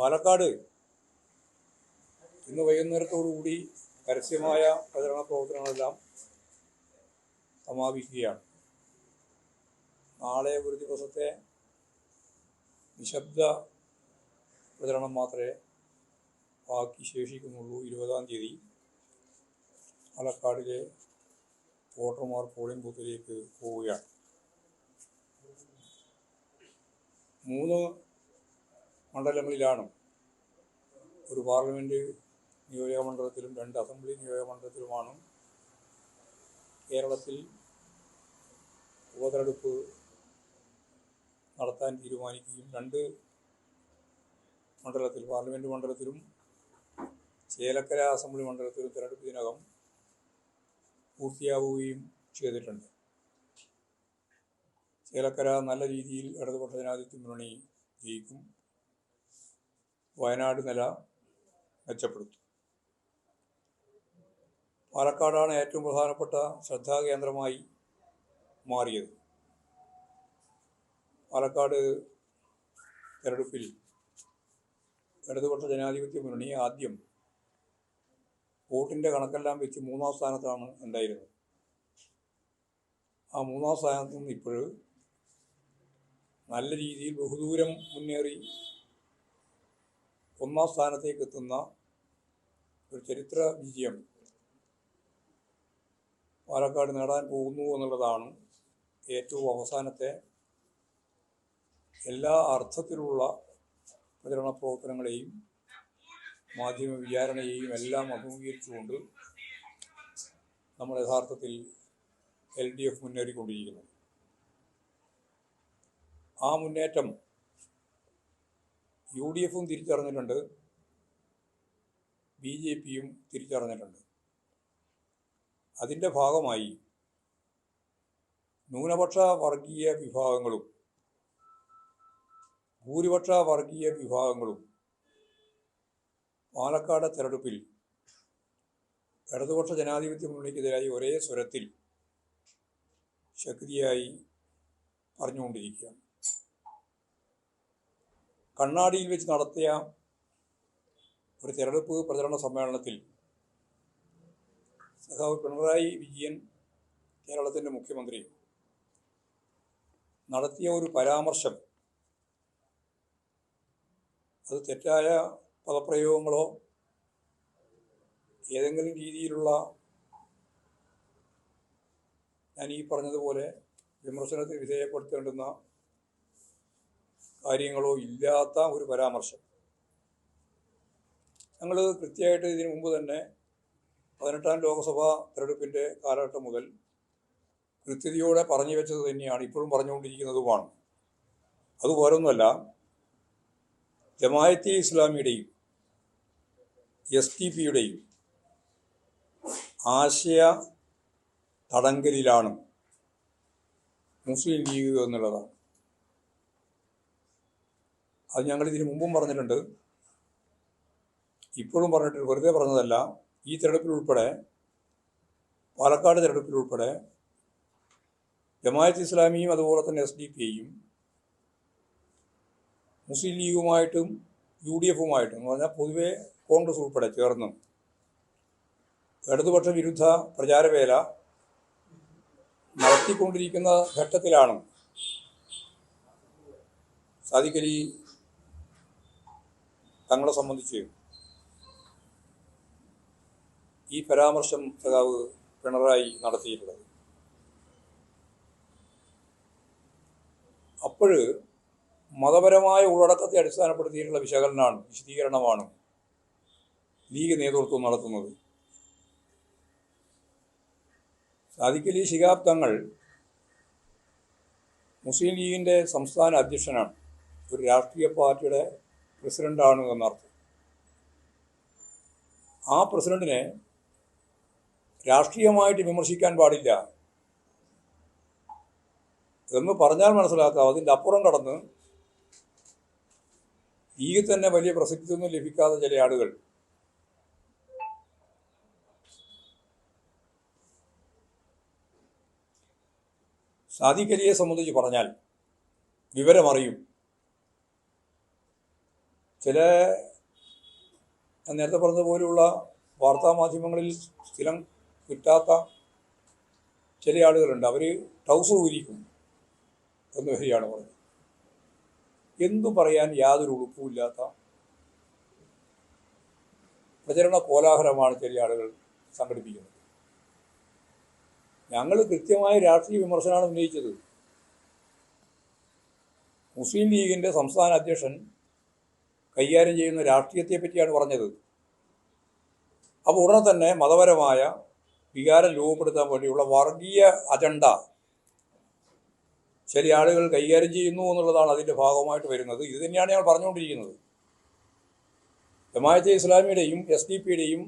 പാലക്കാട് ഇന്ന് വൈകുന്നേരത്തോടുകൂടി പരസ്യമായ പ്രചരണ പ്രവർത്തനങ്ങളെല്ലാം സമാപിക്കുകയാണ്. നാളെ ഒരു ദിവസത്തെ നിശബ്ദ പ്രചരണം മാത്രമേ ബാക്കി ശേഷിക്കുന്നുള്ളൂ. ഇരുപതാം തീയതി പാലക്കാടിലെ വോട്ടർമാർ പോളിംഗ് ബൂത്തിലേക്ക് പോവുകയാണ്. മൂന്ന് മണ്ഡലങ്ങളിലാണ്. ഒരു പാർലമെന്റ് നിയോജക മണ്ഡലത്തിലും രണ്ട് അസംബ്ലി നിയോജക മണ്ഡലത്തിലുമാണ് കേരളത്തിൽ ഉപതെരഞ്ഞെടുപ്പ് നടത്താൻ തീരുമാനിക്കുകയും രണ്ട് മണ്ഡലത്തിൽ പാർലമെന്റ് മണ്ഡലത്തിലും ചേലക്കര അസംബ്ലി മണ്ഡലത്തിലും തിരഞ്ഞെടുപ്പ് ഇതിനകം പൂർത്തിയാവുകയും ചെയ്തിട്ടുണ്ട്. ചേലക്കര നല്ല രീതിയിൽ ഇടതുപക്ഷ ജനാധിപത്യ മുന്നണി ജയിക്കും. വയനാട് നില മെച്ചപ്പെടുത്തും. പാലക്കാടാണ് ഏറ്റവും പ്രധാനപ്പെട്ട ശ്രദ്ധാകേന്ദ്രമായി മാറിയത്. പാലക്കാട് തെരഞ്ഞെടുപ്പിൽ ഇടതുപക്ഷ ജനാധിപത്യ മുന്നണി ആദ്യം വോട്ടിന്റെ കണക്കെല്ലാം വെച്ച് മൂന്നാം സ്ഥാനത്താണ് ഉണ്ടായിരുന്നത്. ആ മൂന്നാം സ്ഥാനത്ത് നിന്ന് ഇപ്പോഴും നല്ല രീതിയിൽ ബഹുദൂരം മുന്നേറി ഒന്നാം സ്ഥാനത്തേക്ക് എത്തുന്ന ഒരു ചരിത്ര വിജയം പാലക്കാട് നേടാൻ പോകുന്നു എന്നുള്ളതാണ് ഏറ്റവും അവസാനത്തെ എല്ലാ അർത്ഥത്തിലുള്ള പ്രചരണ പ്രവർത്തനങ്ങളെയും മാധ്യമ വിചാരണയെയും എല്ലാം അഭിമുഖീകരിച്ചുകൊണ്ട് നമ്മൾ യഥാർത്ഥത്തിൽ എൽ ഡി എഫ് മുന്നേറിക്കൊണ്ടിരിക്കുന്നു. ആ മുന്നേറ്റം യു ഡി എഫും തിരിച്ചറിഞ്ഞിട്ടുണ്ട്. ബി ജെ പിയും തിരിച്ചറിഞ്ഞിട്ടുണ്ട്. അതിന്റെ ഭാഗമായി ന്യൂനപക്ഷ വർഗീയ വിഭാഗങ്ങളും ഭൂരിപക്ഷ വർഗീയ വിഭാഗങ്ങളും പാലക്കാട് തെരഞ്ഞെടുപ്പിൽ ഇടതുപക്ഷ ജനാധിപത്യ മുന്നണിക്കെതിരായി ഒരേ സ്വരത്തിൽ ശക്തിയായി പറഞ്ഞുകൊണ്ടിരിക്കുകയാണ്. കണ്ണാടിയിൽ വെച്ച് നടത്തിയ ഒരു തെരഞ്ഞെടുപ്പ് പ്രചരണ സമ്മേളനത്തിൽ സഖാവ് പിണറായി വിജയൻ കേരളത്തിന്റെ മുഖ്യമന്ത്രി നടത്തിയ ഒരു പരാമർശം അത് തെറ്റായ പദപ്രയോഗങ്ങളോ ഏതെങ്കിലും രീതിയിലുള്ള ഞാൻ ഈ പറഞ്ഞതുപോലെ വിമർശനത്തിന് വിധേയപ്പെടുത്തേണ്ടുന്ന കാര്യങ്ങളോ ഇല്ലാത്ത ഒരു പരാമർശം. ഞങ്ങൾ കൃത്യമായിട്ട് ഇതിനു മുമ്പ് തന്നെ പതിനെട്ടാം ലോക്സഭാ തെരഞ്ഞെടുപ്പിന്റെ കാലഘട്ടം മുതൽ കൃത്യതയോടെ പറഞ്ഞു വെച്ചത് തന്നെയാണ് ഇപ്പോഴും പറഞ്ഞുകൊണ്ടിരിക്കുന്നതുമാണ്. അത് വേറൊന്നുമല്ല ജമായത്തെ ഇസ്ലാമിയുടെയും എസ് ടി പിയുടെയും ആശയ തടങ്കലിലാണ് മുസ്ലിം ലീഗ് എന്നുള്ളതാണ്. അത് ഞങ്ങൾ ഇതിനു മുമ്പും പറഞ്ഞിട്ടുണ്ട്. ഇപ്പോഴും പറഞ്ഞിട്ട് വെറുതെ പറഞ്ഞതല്ല. ഈ തെരഞ്ഞെടുപ്പിൽ ഉൾപ്പെടെ പാലക്കാട് തെരഞ്ഞെടുപ്പിൽ ഉൾപ്പെടെ ജമായത്ത് ഇസ്ലാമിയും അതുപോലെ തന്നെ എസ് ഡി പി ഐയും മുസ്ലിം ലീഗുമായിട്ടും യു ഡി എഫുമായിട്ടും എന്ന് പറഞ്ഞാൽ പൊതുവെ കോൺഗ്രസ് ഉൾപ്പെടെ ചേർന്ന് ഇടതുപക്ഷ വിരുദ്ധ പ്രചാരവേല നടത്തിക്കൊണ്ടിരിക്കുന്ന ഘട്ടത്തിലാണ് സാദിഖലി തങ്ങളെ സംബന്ധിച്ച് ഈ പരാമർശം സഖാവ് പിണറായി നടത്തിയിട്ടുള്ളത്. അപ്പോൾ മതപരമായ ഉള്ളടക്കത്തെ അടിസ്ഥാനപ്പെടുത്തിയിട്ടുള്ള വിശകലനമാണ് വിശദീകരണമാണ് ലീഗ് നേതൃത്വം നടത്തുന്നത്. സാദിഖലി ശിഹാബ് തങ്ങൾ മുസ്ലിം ലീഗിന്റെ സംസ്ഥാന അധ്യക്ഷനാണ്. ഒരു രാഷ്ട്രീയ പാർട്ടിയുടെ പ്രസിഡന്റാണ് എന്നർത്ഥം. ആ പ്രസിഡന്റിനെ രാഷ്ട്രീയമായിട്ട് വിമർശിക്കാൻ പാടില്ല. എന്ന് പറഞ്ഞാൽ മനസ്സിലാക്കാം. അതിന്റെ അപ്പുറം കടന്ന് ഈ തന്നെ വലിയ പ്രസക്തിയൊന്നും ലഭിക്കാത്ത ചില ആളുകൾ. സാദിഖലിയെ സംബന്ധിച്ച് പറഞ്ഞാൽ വിവരമറിയും. ചില നേരത്തെ പറഞ്ഞതുപോലെയുള്ള വാർത്താ മാധ്യമങ്ങളിൽ സ്ഥിരം കിട്ടാത്ത ചില ആളുകളുണ്ട്. അവർ ട്രൗസർ ഊരിക്കും എന്ന് വരികയാണ് പറഞ്ഞത്. എന്തു പറയാൻ യാതൊരു ഉളുപ്പുമില്ലാത്ത പ്രചരണ കോലാഹലമാണ് ചില ആളുകൾ സംഘടിപ്പിക്കുന്നത്. ഞങ്ങൾ കൃത്യമായ രാഷ്ട്രീയ വിമർശനമാണ് ഉന്നയിച്ചത്. മുസ്ലിം ലീഗിന്റെ സംസ്ഥാന അധ്യക്ഷൻ കൈകാര്യം ചെയ്യുന്ന രാഷ്ട്രീയത്തെ പറ്റിയാണ് പറഞ്ഞത്. അപ്പോൾ ഉടനെ തന്നെ മതപരമായ വികാരം രൂപപ്പെടുത്താൻ വേണ്ടിയുള്ള വർഗീയ അജണ്ട ചില ആളുകൾ കൈകാര്യം ചെയ്യുന്നു എന്നുള്ളതാണ് അതിന്റെ ഭാഗമായിട്ട് വരുന്നത്. ഇത് തന്നെയാണ് ഞങ്ങൾ പറഞ്ഞുകൊണ്ടിരിക്കുന്നത്. ജമായത്തെ ഇസ്ലാമിയുടെയും എസ് ഡി പിയുടെയും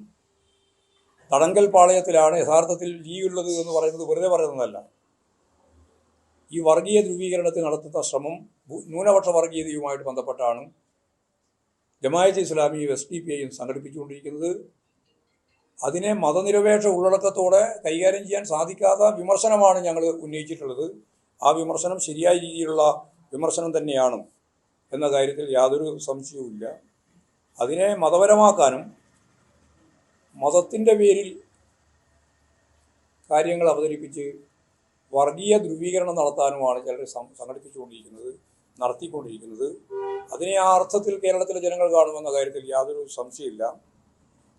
തടങ്കൽ പാളയത്തിലാണ് യഥാർത്ഥത്തിൽ ലീഗുള്ളത് എന്ന് പറയുന്നത് വെറുതെ പറയുന്നതല്ല. ഈ വർഗീയ ധ്രുവീകരണത്തിന് നടത്തുന്ന ശ്രമം ന്യൂനപക്ഷ വർഗീയതയുമായിട്ട് ബന്ധപ്പെട്ടാണ്. ജമായത്ത് ഇസ്ലാമിയും എസ് ഡി പി ഐയും സംഘടിപ്പിച്ചുകൊണ്ടിരിക്കുന്നത്. അതിനെ മതനിരപേക്ഷ ഉള്ളടക്കത്തോടെ കൈകാര്യം ചെയ്യാൻ സാധിക്കാത്ത വിമർശനമാണ് ഞങ്ങൾ ഉന്നയിച്ചിട്ടുള്ളത്. ആ വിമർശനം ശരിയായ രീതിയിലുള്ള വിമർശനം തന്നെയാണ് എന്ന കാര്യത്തിൽ യാതൊരു സംശയവുമില്ല. അതിനെ മതപരമാക്കാനും മതത്തിന്റെ പേരിൽ കാര്യങ്ങൾ അവതരിപ്പിച്ച് വർഗീയ ധ്രുവീകരണം നടത്താനുമാണ് ചിലർ സംഘടിപ്പിച്ചുകൊണ്ടിരിക്കുന്നത്. നടത്തിക്കൊണ്ടിരിക്കുന്നത്. അതിനെ ആ അർത്ഥത്തിൽ കേരളത്തിലെ ജനങ്ങൾ കാണുമെന്ന കാര്യത്തിൽ യാതൊരു സംശയമില്ല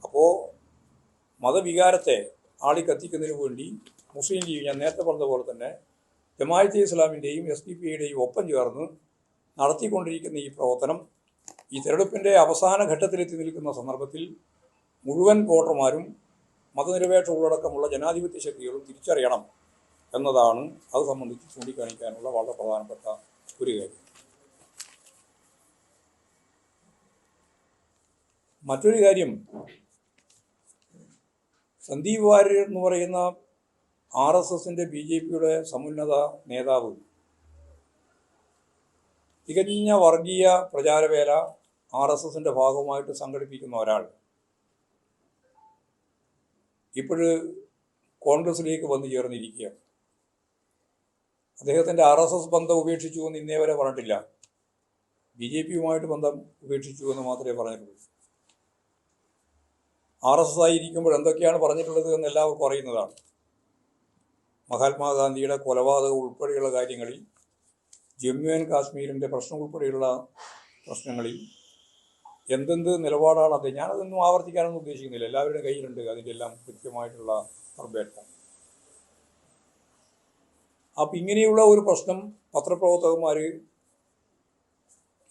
അപ്പോൾ മതവികാരത്തെ ആളിക്കത്തിക്കുന്നതിന് വേണ്ടി മുസ്ലിം ലീഗ് ഞാൻ നേരത്തെ പറഞ്ഞ പോലെ തന്നെ ജമായത്തെ ഇസ്ലാമിന്റെയും എസ് ഡി പി ഐയുടെയും ഒപ്പം ചേർന്ന് നടത്തിക്കൊണ്ടിരിക്കുന്ന ഈ പ്രവർത്തനം ഈ തെരഞ്ഞെടുപ്പിന്റെ അവസാന ഘട്ടത്തിലെത്തി നിൽക്കുന്ന സന്ദർഭത്തിൽ മുഴുവൻ വോട്ടർമാരും മതനിരപേക്ഷ ഉള്ളടക്കമുള്ള ജനാധിപത്യ ശക്തികളും തിരിച്ചറിയണം എന്നതാണ് അത് സംബന്ധിച്ച് ചൂണ്ടിക്കാണിക്കാനുള്ള വളരെ പ്രധാനപ്പെട്ട ഒരു കാര്യം മറ്റൊരു കാര്യം സന്ദീപ് വാര്യർ എന്ന് പറയുന്ന ആർ എസ് എസിന്റെ ബി ജെ പിയുടെ സമുന്നത നേതാവ്. തികഞ്ഞ വർഗീയ പ്രചാരവേല ആർ എസ് എസിന്റെ ഭാഗമായിട്ട് സംഘടിപ്പിക്കുന്ന ഒരാൾ. ഇപ്പോഴ് കോൺഗ്രസിലേക്ക് വന്നു ചേർന്നിരിക്കുകയാണ്. അദ്ദേഹത്തിന്റെ ആർ എസ് എസ് ബന്ധം ഉപേക്ഷിച്ചു എന്ന് ഇന്നേ വരെ പറഞ്ഞിട്ടില്ല. ബി ജെ പിയുമായിട്ട് ബന്ധം ഉപേക്ഷിച്ചു എന്ന് മാത്രമേ പറഞ്ഞിട്ടുള്ളൂ. ആർ എസ് എസ് ആയിരിക്കുമ്പോൾ എന്തൊക്കെയാണ് പറഞ്ഞിട്ടുള്ളത് എന്ന് എല്ലാവർക്കും അറിയുന്നതാണ്. മഹാത്മാഗാന്ധിയുടെ കൊലപാതകം ഉൾപ്പെടെയുള്ള കാര്യങ്ങളിൽ ജമ്മു ആൻഡ് കാശ്മീരിന്റെ പ്രശ്നം ഉൾപ്പെടെയുള്ള പ്രശ്നങ്ങളിൽ എന്തെന്ത് നിലപാടാണ് അദ്ദേഹം? ഞാനതൊന്നും ആവർത്തിക്കാനൊന്നും ഉദ്ദേശിക്കുന്നില്ല. എല്ലാവരുടെയും കയ്യിലുണ്ട്. അതിന്റെ എല്ലാം കൃത്യമായിട്ടുള്ള മറുപേട്ട അപ്പം ഇങ്ങനെയുള്ള ഒരു പ്രശ്നം പത്രപ്രവർത്തകന്മാർ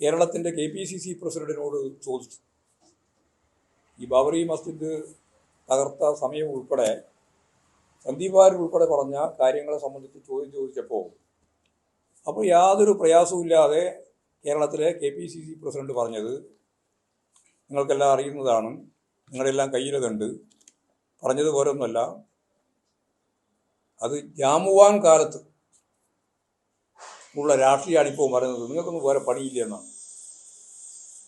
കേരളത്തിന്റെ കെ പി സി സി പ്രസിഡന്റിനോട് ചോദിച്ചു. ഈ ബാബറി മസ്ജിദ് തകർത്ത സമയം ഉൾപ്പെടെ സന്ദീപ് വാര്യർ ഉൾപ്പെടെ പറഞ്ഞ കാര്യങ്ങളെ സംബന്ധിച്ച് ചോദ്യം ചോദിച്ചപ്പോൾ അപ്പോൾ യാതൊരു പ്രയാസവുമില്ലാതെ കേരളത്തിലെ K P C C president പറഞ്ഞത് നിങ്ങൾക്കെല്ലാം അറിയുന്നതാണ് നിങ്ങളെല്ലാം കയ്യിലതുണ്ട് പറഞ്ഞത് പോരൊന്നുമല്ല അത് ജാമുവാൻ കാലത്ത് ഉള്ള രാഷ്ട്രീയമാണ് ഇപ്പോൾ പറയുന്നത് നിങ്ങൾക്കൊന്നും വേറെ പണിയില്ല എന്നാണ്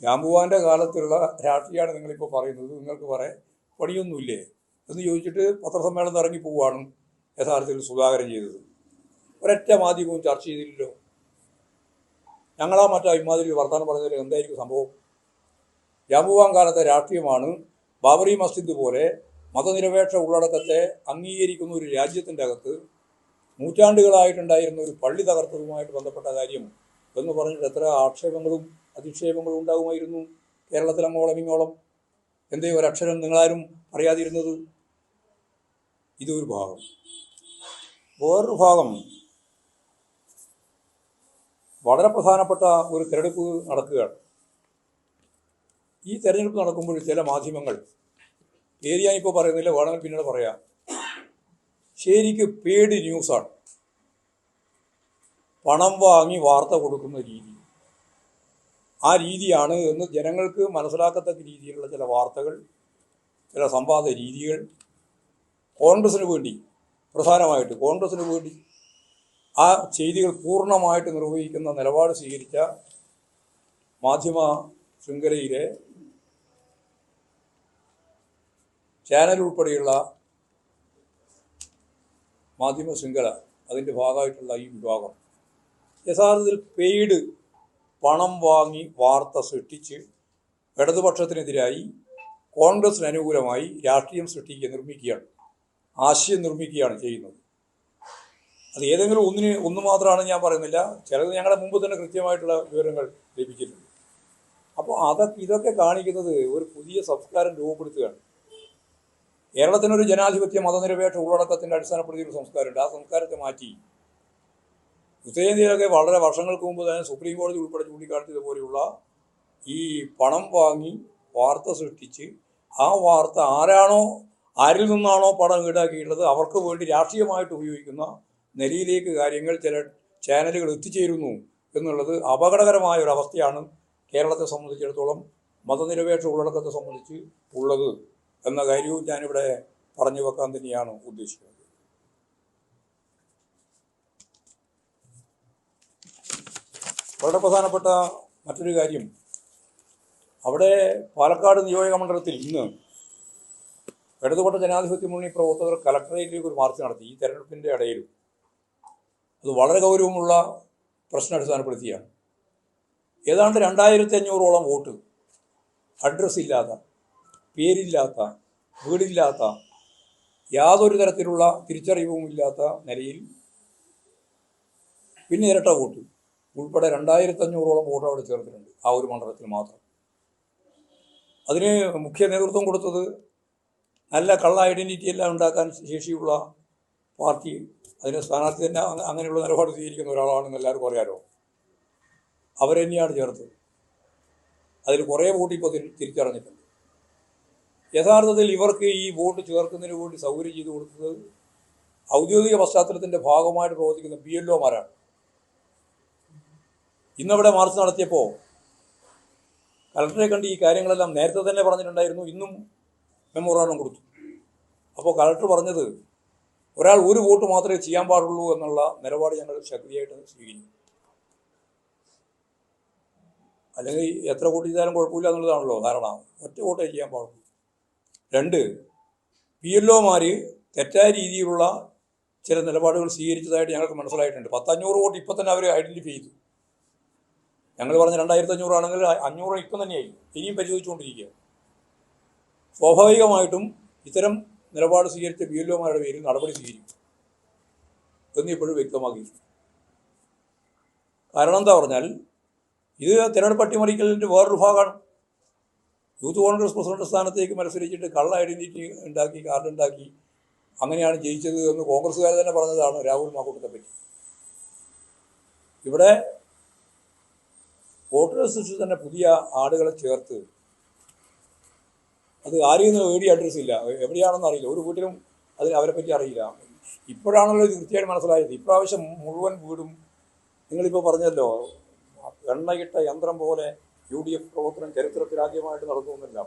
ജാമ്പുവാന്റെ കാലത്തുള്ള രാഷ്ട്രീയമാണ് നിങ്ങളിപ്പോൾ പറയുന്നത്. നിങ്ങൾക്ക് വേറെ പണിയൊന്നുമില്ലേ? എന്ന് ചോദിച്ചിട്ട് പത്രസമ്മേളനം ഇറങ്ങി പോവുകയാണ് യഥാർത്ഥത്തിൽ സുധാകരൻ ചെയ്തത്. ഒരൊറ്റ മാധ്യമവും ചർച്ച ചെയ്തില്ലല്ലോ. ഞങ്ങളാ മറ്റാ ഇമാതിരി വർത്തമാനം പറഞ്ഞതിൽ എന്തായിരിക്കും സംഭവം? ജാമ്പുവാൻ കാലത്തെ രാഷ്ട്രീയമാണ് ബാബറി മസ്ജിദ് പോലെ മതനിരപേക്ഷ ഉള്ളടക്കത്തെ അംഗീകരിക്കുന്ന ഒരു രാജ്യത്തിന്റെ അകത്ത് നൂറ്റാണ്ടുകളായിട്ടുണ്ടായിരുന്ന ഒരു പള്ളി തകർത്തതുമായിട്ട് ബന്ധപ്പെട്ട കാര്യം എന്ന് പറഞ്ഞിട്ട് എത്ര ആക്ഷേപങ്ങളും അധിക്ഷേപങ്ങളും ഉണ്ടാകുമായിരുന്നു കേരളത്തിൽ അങ്ങോളം ഇങ്ങോളം? എന്തേ ഒരക്ഷരം നിങ്ങളാരും അറിയാതിരുന്നത് ഇതൊരു ഭാഗം. വേറൊരു ഭാഗം വളരെ പ്രധാനപ്പെട്ട ഒരു തെരഞ്ഞെടുപ്പ് നടക്കുകയാണ്. ഈ തെരഞ്ഞെടുപ്പ് നടക്കുമ്പോൾ ചില മാധ്യമങ്ങൾ ഏരിയ ഇപ്പോൾ പറയുന്നില്ല വേണമെങ്കിൽ പിന്നീട് പറയാം. ശരിക്ക് പേടി ന്യൂസാണ് പണം വാങ്ങി വാർത്ത കൊടുക്കുന്ന രീതി. ആ രീതിയാണ് എന്ന് ജനങ്ങൾക്ക് മനസ്സിലാക്കത്തക്ക രീതിയിലുള്ള ചില വാർത്തകൾ ചില സംവാദ രീതികൾ കോൺഗ്രസിന് വേണ്ടി പ്രധാനമായിട്ട് കോൺഗ്രസിന് വേണ്ടി ആ ചെയ്തികൾ പൂർണമായിട്ട് നിർവഹിക്കുന്ന നിലപാട് സ്വീകരിച്ച മാധ്യമ ശൃംഖലയിലെ ചാനൽ ഉൾപ്പെടെയുള്ള മാധ്യമ ശൃംഖല അതിന്റെ ഭാഗമായിട്ടുള്ള ഈ വിഭാഗം. യഥാർത്ഥത്തിൽ പെയ്ഡ് പണം വാങ്ങി വാർത്ത സൃഷ്ടിച്ച് ഇടതുപക്ഷത്തിനെതിരായി കോൺഗ്രസിന് അനുകൂലമായി രാഷ്ട്രീയം സൃഷ്ടിക്കുക നിർമ്മിക്കുകയാണ് ആശയം നിർമ്മിക്കുകയാണ് ചെയ്യുന്നത്. അത് ഏതെങ്കിലും ഒന്നിന് ഒന്ന് മാത്രമാണ് ഞാൻ പറയുന്നില്ല ചിലത് ഞങ്ങളുടെ മുമ്പ് തന്നെ കൃത്യമായിട്ടുള്ള വിവരങ്ങൾ ലഭിച്ചിട്ടുണ്ട്. അപ്പോൾ അതൊക്കെ ഇതൊക്കെ കാണിക്കുന്നത് ഒരു പുതിയ സംസ്കാരം രൂപപ്പെടുത്തുകയാണ്. കേരളത്തിനൊരു ജനാധിപത്യ മതനിരപേക്ഷ ഉള്ളടക്കത്തിന്റെ അടിസ്ഥാനപ്പെടുത്തി ഒരു സംസ്കാരമുണ്ട്. ആ സംസ്കാരത്തെ മാറ്റി ഉത്തരേന്ത്യയിലൊക്കെ വളരെ വർഷങ്ങൾക്ക് മുമ്പ് തന്നെ സുപ്രീം കോടതി ഉൾപ്പെടെ ചൂണ്ടിക്കാട്ടിയതുപോലെയുള്ള ഈ പണം വാങ്ങി വാർത്ത സൃഷ്ടിച്ച് ആ വാർത്ത ആരാണോ ആരിൽ നിന്നാണോ പണം ഈടാക്കിയിട്ടുള്ളത് അവർക്ക് വേണ്ടി രാഷ്ട്രീയമായിട്ട് ഉപയോഗിക്കുന്ന നിലയിലേക്ക് കാര്യങ്ങൾ ചില ചാനലുകൾ എത്തിച്ചേരുന്നു എന്നുള്ളത് അപകടകരമായ ഒരു അവസ്ഥയാണ് കേരളത്തെ സംബന്ധിച്ചിടത്തോളം മതനിരപേക്ഷ ഉള്ളടക്കത്തെ സംബന്ധിച്ച് ഉള്ളത്. എന്ന കാര്യവും ഞാനിവിടെ പറഞ്ഞു വെക്കാൻ തന്നെയാണ് ഉദ്ദേശിക്കുന്നത്. വളരെ പ്രധാനപ്പെട്ട മറ്റൊരു കാര്യം. അവിടെ പാലക്കാട് നിയോജക മണ്ഡലത്തിൽ ഇന്ന് ഇടതുപക്ഷ ജനാധിപത്യ മുന്നണി പ്രവർത്തകർ കലക്ടറേറ്റിലേക്ക് ഒരു മാർച്ച് നടത്തി. ഈ തെരഞ്ഞെടുപ്പിന്റെ ഇടയിലും അത് വളരെ ഗൗരവമുള്ള പ്രശ്നം അടിസ്ഥാനപ്പെടുത്തിയാണ്. ഏതാണ്ട് രണ്ടായിരത്തി അഞ്ഞൂറോളം വോട്ട് അഡ്രസ്സ് ഇല്ലാത്ത പേരില്ലാത്ത വീടില്ലാത്ത യാതൊരു തരത്തിലുള്ള തിരിച്ചറിവും ഇല്ലാത്ത നിലയിൽ പിന്നെ ഇരട്ട വോട്ട്. ഉൾപ്പെടെ രണ്ടായിരത്തി അഞ്ഞൂറോളം വോട്ട് അവിടെ ചേർത്തിട്ടുണ്ട് ആ ഒരു മണ്ഡലത്തിൽ മാത്രം. അതിന് മുഖ്യ നേതൃത്വം കൊടുത്തത് നല്ല കള്ള ഐഡന്റിറ്റി എല്ലാം ഉണ്ടാക്കാൻ ശേഷിയുള്ള പാർട്ടി അതിന് സ്ഥാനാർത്ഥി തന്നെ അങ്ങ- അങ്ങനെയുള്ള നിലപാട് സ്വീകരിക്കുന്ന ഒരാളാണെന്ന് എല്ലാവർക്കും അറിയാലോ. അവരെന്നെയാണ് ചേർത്തത്. അതിൽ കുറേ വോട്ട് ഇപ്പോൾ തിരിച്ചറിഞ്ഞിട്ടുണ്ട് യഥാർത്ഥത്തിൽ ഇവർക്ക് ഈ വോട്ട് ചേർക്കുന്നതിന് വേണ്ടി സൗകര്യം ചെയ്തു കൊടുത്തത് ഔദ്യോഗിക പശ്ചാത്തലത്തിന്റെ ഭാഗമായിട്ട് പ്രവർത്തിക്കുന്ന ബി എൽ ഒമാരാണ്. ഇന്നവിടെ മാർച്ച് നടത്തിയപ്പോൾ കലക്ടറെ കണ്ട് ഈ കാര്യങ്ങളെല്ലാം നേരത്തെ തന്നെ പറഞ്ഞിട്ടുണ്ടായിരുന്നു. ഇന്നും മെമ്മോറാണ്ടം കൊടുത്തു. അപ്പോൾ കലക്ടർ പറഞ്ഞത് ഒരാൾ ഒരു വോട്ട് മാത്രമേ ചെയ്യാൻ പാടുള്ളൂ എന്നുള്ള നിലപാട് ഞങ്ങൾ ശക്തിയായിട്ട് സ്വീകരിക്കും അല്ലെങ്കിൽ എത്ര വോട്ട് ചെയ്താലും കുഴപ്പമില്ല എന്നുള്ളതാണല്ലോ ധാരണ. ഒറ്റ വോട്ടേ ചെയ്യാൻ പാടുള്ളൂ. രണ്ട് പി എൽ ഒമാർ തെറ്റായ രീതിയിലുള്ള ചില നിലപാടുകൾ സ്വീകരിച്ചതായിട്ട് ഞങ്ങൾക്ക് മനസ്സിലായിട്ടുണ്ട്. പത്തഞ്ഞൂറ് വോട്ട് ഇപ്പം തന്നെ അവർ ഐഡന്റിഫൈ ചെയ്തു. ഞങ്ങൾ പറഞ്ഞ രണ്ടായിരത്തി അഞ്ഞൂറാണെങ്കിൽ അഞ്ഞൂറ് ഇപ്പം തന്നെയായി. ഇനിയും പരിശോധിച്ചുകൊണ്ടിരിക്കുക. സ്വാഭാവികമായിട്ടും ഇത്തരം നിലപാട് സ്വീകരിച്ച പി എൽ ഒമാരുടെ പേരിൽ നടപടി സ്വീകരിക്കും. എന്ന് ഇപ്പോഴും വ്യക്തമാക്കി കാരണം എന്താ പറഞ്ഞാൽ ഇത് തിരഞ്ഞെടുപ്പ് അട്ടിമറിക്കലിന്റെ വേറൊരു ഭാഗമാണ്. യൂത്ത് കോൺഗ്രസ് പ്രസിഡന്റ് സ്ഥാനത്തേക്ക് മത്സരിച്ചിട്ട് കള്ള ഐഡന്റിറ്റി ഉണ്ടാക്കി കാർഡ് ഉണ്ടാക്കി അങ്ങനെയാണ് ജയിച്ചത് എന്ന് കോൺഗ്രസ്സുകാർ തന്നെ പറഞ്ഞതാണ് രാഹുൽ മാക്കൂട്ടത്തെ പറ്റി. ഇവിടെ വോട്ടർ ലിസ്റ്റിൽ തന്നെ പുതിയ ആളുകളെ ചേർത്ത് അത് ആരെയും ഏടി അഡ്രസ്സ് ഇല്ല. എവിടെയാണെന്ന് അറിയില്ല. ഒരു വീട്ടിലും അതിന് അവരെ പറ്റി അറിയില്ല. ഇപ്പോഴാണല്ലോ ഇത് കൃത്യമായിട്ട് മനസ്സിലായത്. ഇപ്രാവശ്യം മുഴുവൻ വീടും നിങ്ങളിപ്പോൾ പറഞ്ഞല്ലോ എണ്ണയിട്ട യന്ത്രം പോലെ യു ഡി എഫ് പ്രവർത്തനം ചരിത്രത്തിലാദ്യമായിട്ട് നടന്നു എന്നില്ല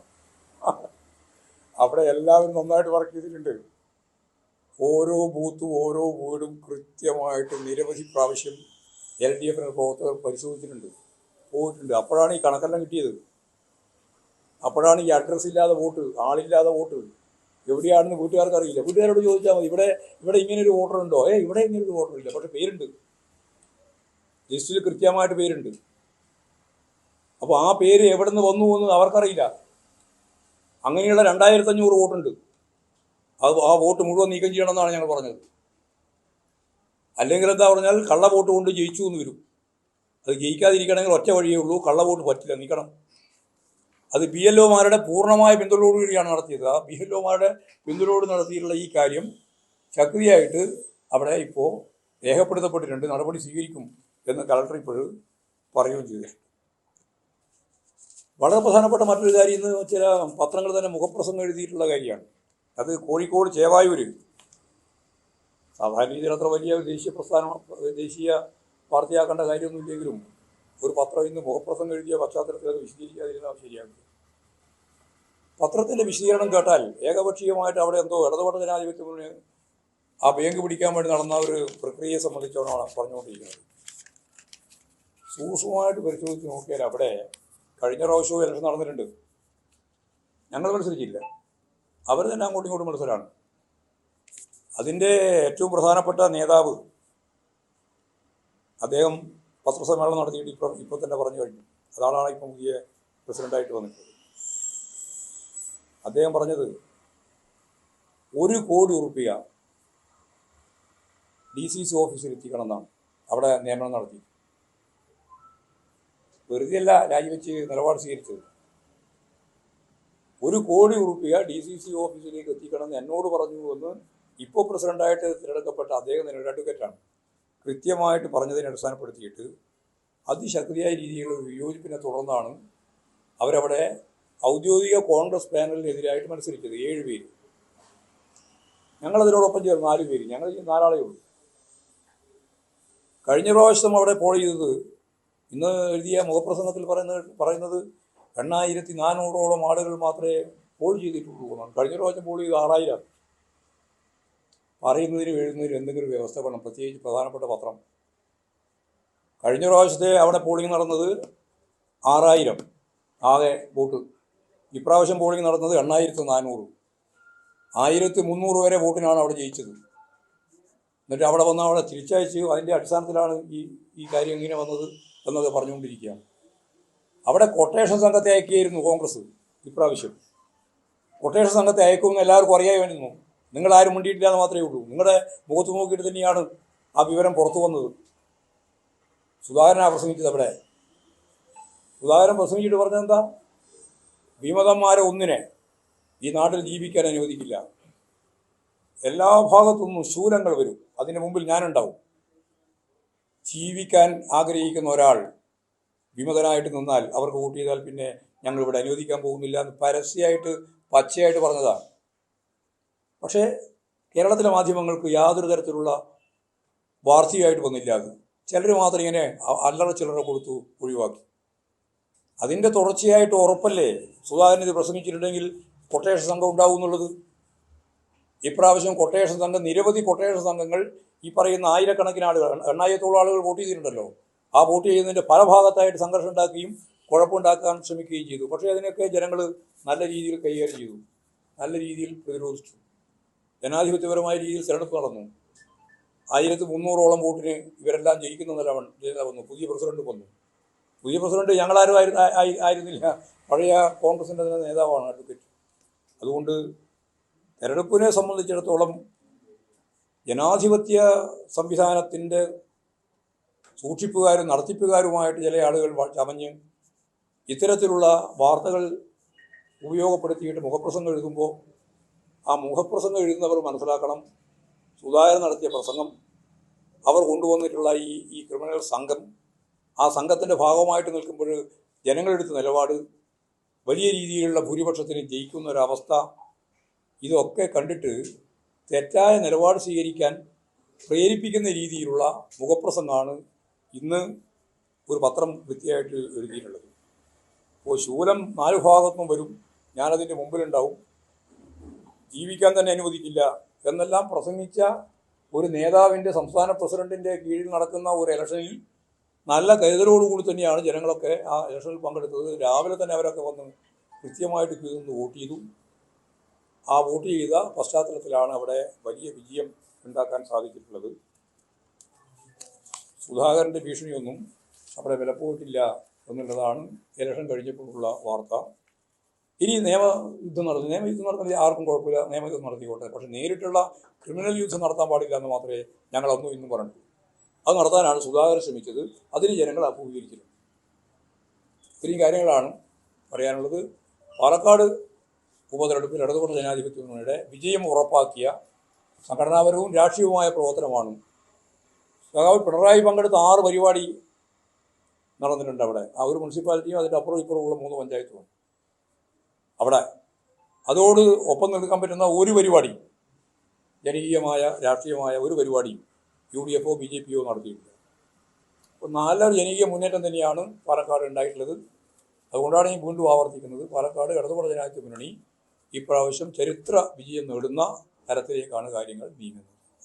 അവിടെ എല്ലാവരും നന്നായിട്ട് വർക്ക് ചെയ്തിട്ടുണ്ട്. ഓരോ ബൂത്തും ഓരോ വീടും കൃത്യമായിട്ട് നിരവധി പ്രാവശ്യം എൽ ഡി എഫിന് പ്രവർത്തകർ പരിശോധിച്ചിട്ടുണ്ട്. പോയിട്ടുണ്ട്. അപ്പോഴാണ് ഈ കണക്കെല്ലാം കിട്ടിയത്. അപ്പോഴാണ് ഈ അഡ്രസ്സ് ഇല്ലാതെ വോട്ട് ആളില്ലാതെ വോട്ട്. എവിടെയാണെന്ന് വീട്ടുകാർക്ക് അറിയില്ല. വീട്ടുകാരോട് ചോദിച്ചാൽ മതി. ഇവിടെ ഇവിടെ ഇങ്ങനെ ഒരു വോട്ടർ ഉണ്ടോ? ഏ ഇവിടെ ഇങ്ങനെ ഒരു വോട്ടർ ഇല്ല. പക്ഷെ പേരുണ്ട്. ലിസ്റ്റിൽ കൃത്യമായിട്ട് പേരുണ്ട്. അപ്പോൾ ആ പേര് എവിടെ നിന്ന് വന്നു എന്ന് അവർക്കറിയില്ല. അങ്ങനെയുള്ള രണ്ടായിരത്തി അഞ്ഞൂറ് വോട്ടുണ്ട്. അത് ആ വോട്ട് മുഴുവൻ നീക്കം ചെയ്യണമെന്നാണ് ഞങ്ങൾ പറഞ്ഞത്. അല്ലെങ്കിൽ എന്താ പറഞ്ഞാൽ കള്ള വോട്ട് കൊണ്ട് ജയിച്ചു എന്ന് വരും. അത് ജയിക്കാതിരിക്കണമെങ്കിൽ ഒറ്റ വഴിയേ ഉള്ളൂ. കള്ള വോട്ട് പറ്റില്ല നീക്കണം. അത് ബി എൽ ഒമാരുടെ പൂർണമായ പിന്തുണയോടുകൂടിയാണ് നടത്തിയത്. ആ ബി എൽ ഒമാരുടെ പിന്തുണയോട് നടത്തിയിട്ടുള്ള ഈ കാര്യം ശക്തിയായിട്ട് അവിടെ ഇപ്പോൾ രേഖപ്പെടുത്തപ്പെട്ടിട്ടുണ്ട്. നടപടി സ്വീകരിക്കും എന്ന് കളക്ടർ ഇപ്പോൾ പറയുകയും ചെയ്തിട്ടുണ്ട്. വളരെ പ്രധാനപ്പെട്ട മറ്റൊരു കാര്യം ഇന്ന് ചില പത്രങ്ങൾ തന്നെ മുഖപ്രസംഗം എഴുതിയിട്ടുള്ള കാര്യമാണ്. അത് കോഴിക്കോട് ചേവായൂർ സാധാരണ രീതിയിൽ അത്ര വലിയ ദേശീയ പ്രസ്ഥാനം ദേശീയ വാർത്തയാക്കേണ്ട കാര്യമൊന്നുമില്ലെങ്കിലും ഒരു പത്രം ഇന്ന് മുഖപ്രസംഗം എഴുതിയ പശ്ചാത്തലത്തിൽ അത് വിശദീകരിക്കാതിരുന്നാൽ ശരിയാകും പത്രത്തിന്റെ വിശദീകരണം കേട്ടാൽ ഏകപക്ഷീയമായിട്ട് അവിടെ എന്തോ ഇടതുപക്ഷ ജനാധിപത്യ ആ ബാങ്ക് പിടിക്കാൻ വേണ്ടി നടന്ന ഒരു പ്രക്രിയയെ സംബന്ധിച്ചാണ് പറഞ്ഞുകൊണ്ടിരിക്കുന്നത്. സൂക്ഷ്മമായിട്ട് പരിശോധിച്ച് നോക്കിയാൽ അവിടെ കഴിഞ്ഞ പ്രാവശ്യവും ഇലക്ഷൻ നടന്നിട്ടുണ്ട്. ഞങ്ങൾ മത്സരിച്ചില്ല. അവർ തന്നെ അങ്ങോട്ടും ഇങ്ങോട്ടും മത്സരമാണ് അതിന്റെ ഏറ്റവും പ്രധാനപ്പെട്ട നേതാവ് അദ്ദേഹം പത്രസമ്മേളനം നടത്തിയിട്ട് ഇപ്പം ഇപ്പം തന്നെ പറഞ്ഞു കഴിഞ്ഞു. അതാണ് ഇപ്പം പുതിയ പ്രസിഡന്റായിട്ട് വന്നിട്ടുള്ളത്. അദ്ദേഹം പറഞ്ഞത് ഒരു കോടി ഉറുപ്പിക ഡി സി സി ഓഫീസിൽ എത്തിക്കണം എന്നാണ്. അവിടെ നിയമനം നടത്തി വെറുതെയല്ല രാജിവെച്ച് നിലപാട് സ്വീകരിച്ചത്. ഒരു കോടി ഉറുപ്പിക ഡി സി സി ഓഫീസിലേക്ക് എത്തിക്കണമെന്ന് എന്നോട് പറഞ്ഞു എന്ന് ഇപ്പോൾ പ്രസിഡന്റായിട്ട് തിരഞ്ഞെടുക്കപ്പെട്ട അദ്ദേഹം തന്നെ അഡ്വക്കേറ്റാണ് കൃത്യമായിട്ട് പറഞ്ഞതിനെ അടിസ്ഥാനപ്പെടുത്തിയിട്ട് അതിശക്തിയായ രീതിയിലുള്ള വിയോജിപ്പിനെ തുടർന്നാണ് അവരവിടെ ഔദ്യോഗിക കോൺഗ്രസ് പാനലിനെതിരായിട്ട് മത്സരിച്ചത് ഏഴ് പേര്. ഞങ്ങളതിനോടൊപ്പം ചേർന്ന് നാല് പേര്. ഞങ്ങൾ നാലാളേ ഉള്ളൂ. കഴിഞ്ഞ പ്രാവശ്യം അവിടെ പോൾ ചെയ്തത് ഇന്ന് എഴുതിയ മുഖപ്രസംഗത്തിൽ പറയുന്നത് പറയുന്നത് എണ്ണായിരത്തി നാനൂറോളം ആളുകൾ മാത്രമേ പോൾ ചെയ്തിട്ടുള്ളൂ എന്നാണ്. കഴിഞ്ഞ പ്രാവശ്യം പോൾ ചെയ്ത് ആറായിരം. പറയുന്നതിനും എഴുതുന്നതിനും എന്തെങ്കിലും വ്യവസ്ഥ വേണം. പ്രത്യേകിച്ച് പ്രധാനപ്പെട്ട പത്രം. കഴിഞ്ഞ പ്രാവശ്യത്തെ അവിടെ പോളിംഗ് നടന്നത് ആറായിരം. ആകെ വോട്ട്. ഇപ്രാവശ്യം പോളിംഗ് നടന്നത് എണ്ണായിരത്തി നാനൂറ്. ആയിരത്തി മുന്നൂറ് വരെ വോട്ടിനാണ് അവിടെ ജയിച്ചത്. എന്നിട്ട് അവിടെ വന്ന് അവിടെ തിരിച്ചയച്ച് അതിന്റെ അടിസ്ഥാനത്തിലാണ് ഈ ഈ കാര്യം ഇങ്ങനെ വന്നത്. എന്നൊക്കെ പറഞ്ഞുകൊണ്ടിരിക്കുകയാണ്. അവിടെ കൊട്ടേഷൻ സംഘത്തെ അയക്കുകയായിരുന്നു കോൺഗ്രസ് ഇപ്രാവശ്യം. കൊട്ടേഷൻ സംഘത്തെ അയക്കുമെന്ന് എല്ലാവർക്കും അറിയാമായിരുന്നു. നിങ്ങളാരും മുണ്ടിയിട്ടില്ല എന്ന് മാത്രമേ ഉള്ളൂ. നിങ്ങളുടെ മുഖത്ത് നോക്കിയിട്ട് തന്നെയാണ് ആ വിവരം പുറത്തു വന്നത്. സുധാകരനാണ് പ്രസംഗിച്ചത് അവിടെ സുധാകരൻ പ്രസംഗിച്ചിട്ട് പറഞ്ഞത് എന്താ? വിമതന്മാരെ ഒന്നിനെ ഈ നാട്ടിൽ ജീവിക്കാൻ അനുവദിക്കില്ല. എല്ലാ ഭാഗത്തുനിന്നും ശൂലങ്ങൾ വരും. അതിന് മുമ്പിൽ ഞാനുണ്ടാവും. ജീവിക്കാൻ ആഗ്രഹിക്കുന്ന ഒരാൾ വിമതനായിട്ട് നിന്നാൽ അവർക്ക് വോട്ട് ചെയ്താൽ പിന്നെ ഞങ്ങൾ ഇവിടെ അനുവദിക്കാൻ പോകുന്നില്ല എന്ന് പരസ്യമായിട്ട് പച്ചയായിട്ട് പറഞ്ഞതാണ്. പക്ഷേ കേരളത്തിലെ മാധ്യമങ്ങൾക്ക് യാതൊരു തരത്തിലുള്ള വാർത്തയായിട്ട് വന്നില്ല അത്. ചിലർ മാത്രം ഇങ്ങനെ അല്ലറ ചില്ലറ കൊടുത്തു ഒഴിവാക്കി. അതിന്റെ തുടർച്ചയായിട്ട് ഉറപ്പല്ലേ? സുധാകരൻ ഇത് പ്രസംഗിച്ചിട്ടുണ്ടെങ്കിൽ കൊട്ടേഷൻ സംഘം ഉണ്ടാവും എന്നുള്ളത്. ഇപ്രാവശ്യം കൊട്ടേഷൻ സംഘം നിരവധി കൊട്ടേഷൻ സംഘങ്ങൾ ഈ പറയുന്ന ആയിരക്കണക്കിന് ആളുകൾ എണ്ണായിരത്തോളം ആളുകൾ വോട്ട് ചെയ്തിട്ടുണ്ടല്ലോ. ആ വോട്ട് ചെയ്യുന്നതിന്റെ പല ഭാഗത്തായിട്ട് സംഘർഷം ഉണ്ടാക്കുകയും കുഴപ്പമുണ്ടാക്കാൻ ശ്രമിക്കുകയും ചെയ്തു. പക്ഷേ അതിനൊക്കെ ജനങ്ങൾ നല്ല രീതിയിൽ കൈകാര്യം ചെയ്തു. നല്ല രീതിയിൽ പ്രതിരോധിച്ചു. ജനാധിപത്യപരമായ രീതിയിൽ തിരഞ്ഞെടുപ്പ് നടന്നു. ആയിരത്തി മുന്നൂറോളം വോട്ടിന് ഇവരെല്ലാം ജയിക്കുന്ന നില വന്നു. പുതിയ പ്രസിഡന്റ് വന്നു. പുതിയ പ്രസിഡന്റ് ഞങ്ങളാരും ആയി- ആയി- ആയിരുന്നില്ല. പഴയ കോൺഗ്രസിന്റെ തന്നെ നേതാവാണ് അഡ്വക്കേറ്റ്. അതുകൊണ്ട് തെരഞ്ഞെടുപ്പിനെ സംബന്ധിച്ചിടത്തോളം ജനാധിപത്യ സംവിധാനത്തിന്റെ സൂക്ഷിപ്പുകാരും നടത്തിപ്പുകാരുമായിട്ട് ചില ആളുകൾ ചമഞ്ഞ് ഇത്തരത്തിലുള്ള വാർത്തകൾ ഉപയോഗപ്പെടുത്തിയിട്ട് മുഖപ്രസംഗം എഴുതുമ്പോൾ ആ മുഖപ്രസംഗം എഴുതുന്നവർ മനസ്സിലാക്കണം. സുധാകരൻ നടത്തിയ പ്രസംഗം അവർ കൊണ്ടുവന്നിട്ടുള്ള ഈ ഈ ക്രിമിനൽ സംഘം ആ സംഘത്തിന്റെ ഭാഗമായിട്ട് നിൽക്കുമ്പോൾ ജനങ്ങളെടുത്ത നിലപാട് വലിയ രീതിയിലുള്ള ഭൂരിപക്ഷത്തിന് ജയിക്കുന്ന ഒരവസ്ഥ ഇതൊക്കെ കണ്ടിട്ട് തെറ്റായ നിലപാട് സ്വീകരിക്കാൻ പ്രേരിപ്പിക്കുന്ന രീതിയിലുള്ള മുഖപ്രസംഗമാണ് ഇന്ന് ഒരു പത്രം വൃത്തിയായിട്ട് എഴുതിയിട്ടുള്ളത്. അപ്പോൾ ശൂലം നാല് ഭാഗത്തും വരും. ഞാനതിന്റെ മുമ്പിലുണ്ടാവും. ജീവിക്കാൻ തന്നെ അനുവദിക്കില്ല എന്നെല്ലാം പ്രസംഗിച്ച ഒരു നേതാവിന്റെ സംസ്ഥാന പ്രസിഡന്റിന്റെ കീഴിൽ നടക്കുന്ന ഒരു ഇലക്ഷനിൽ നല്ല കരുതലോടുകൂടി തന്നെയാണ് ജനങ്ങളൊക്കെ ആ ഇലക്ഷനിൽ പങ്കെടുത്തത്. രാവിലെ തന്നെ അവരൊക്കെ വന്ന് കൃത്യമായിട്ട് ക്യൂ വോട്ട് ചെയ്തു. ആ വോട്ട് ചെയ്ത പശ്ചാത്തലത്തിലാണ് അവിടെ വലിയ വിജയം ഉണ്ടാക്കാൻ സാധിച്ചിട്ടുള്ളത്. സുധാകരന്റെ ഭീഷണിയൊന്നും അവിടെ വിലപ്പോയിട്ടില്ല എന്നുള്ളതാണ് ഇലക്ഷൻ കഴിഞ്ഞപ്പോഴുള്ള വാർത്ത. ഇനി നിയമയുദ്ധം നടത്തും നിയമയുദ്ധം നടത്തുന്നത് ആർക്കും കുഴപ്പമില്ല. നിയമയുദ്ധം നടത്തിക്കോട്ടെ. പക്ഷേ നേരിട്ടുള്ള ക്രിമിനൽ യുദ്ധം നടത്താൻ പാടില്ല എന്ന് മാത്രമേ ഞങ്ങൾ അന്നും ഇന്നും പറഞ്ഞിട്ടുള്ളൂ. അത് നടത്താനാണ് സുധാകരൻ ശ്രമിച്ചത്. അതിന് ജനങ്ങൾ അഭിമുഖീകരിച്ചിട്ടുണ്ട്. ഇത്രയും കാര്യങ്ങളാണ് പറയാനുള്ളത്. പാലക്കാട് ഉപതെരഞ്ഞെടുപ്പിൽ ഇടതുപക്ഷ ജനാധിപത്യ മുന്നണിയുടെ വിജയം ഉറപ്പാക്കിയ സംഘടനാപരവും രാഷ്ട്രീയവുമായ പ്രവർത്തനമാണ്. സഖാവ് പിണറായി പങ്കെടുത്ത ആറ് പരിപാടി നടന്നിട്ടുണ്ട് അവിടെ. ആ ഒരു മുനിസിപ്പാലിറ്റിയും അതിന്റെ അപ്പുറം ഇപ്പുറമുള്ള മൂന്ന് പഞ്ചായത്തുമാണ് അവിടെ. അതോട് ഒപ്പം നിൽക്കാൻ പറ്റുന്ന ഒരു പരിപാടി ജനകീയമായ രാഷ്ട്രീയമായ ഒരു പരിപാടിയും യു ഡി എഫോ ബി ജെ പിയോ നടത്തിയിട്ടില്ല അപ്പോൾ നല്ല ജനകീയ മുന്നേറ്റം തന്നെയാണ് പാലക്കാട് ഉണ്ടായിട്ടുള്ളത്. അതുകൊണ്ടാണ് ഈ വീണ്ടും ആവർത്തിക്കുന്നത്. പാലക്കാട് ഇടതുപക്ഷ ജനാധിപത്യ മുന്നണി ഇപ്രാവശ്യം ചരിത്ര വിജയം നേടുന്ന തരത്തിലേക്കാണ് കാര്യങ്ങൾ നീങ്ങുന്നത്.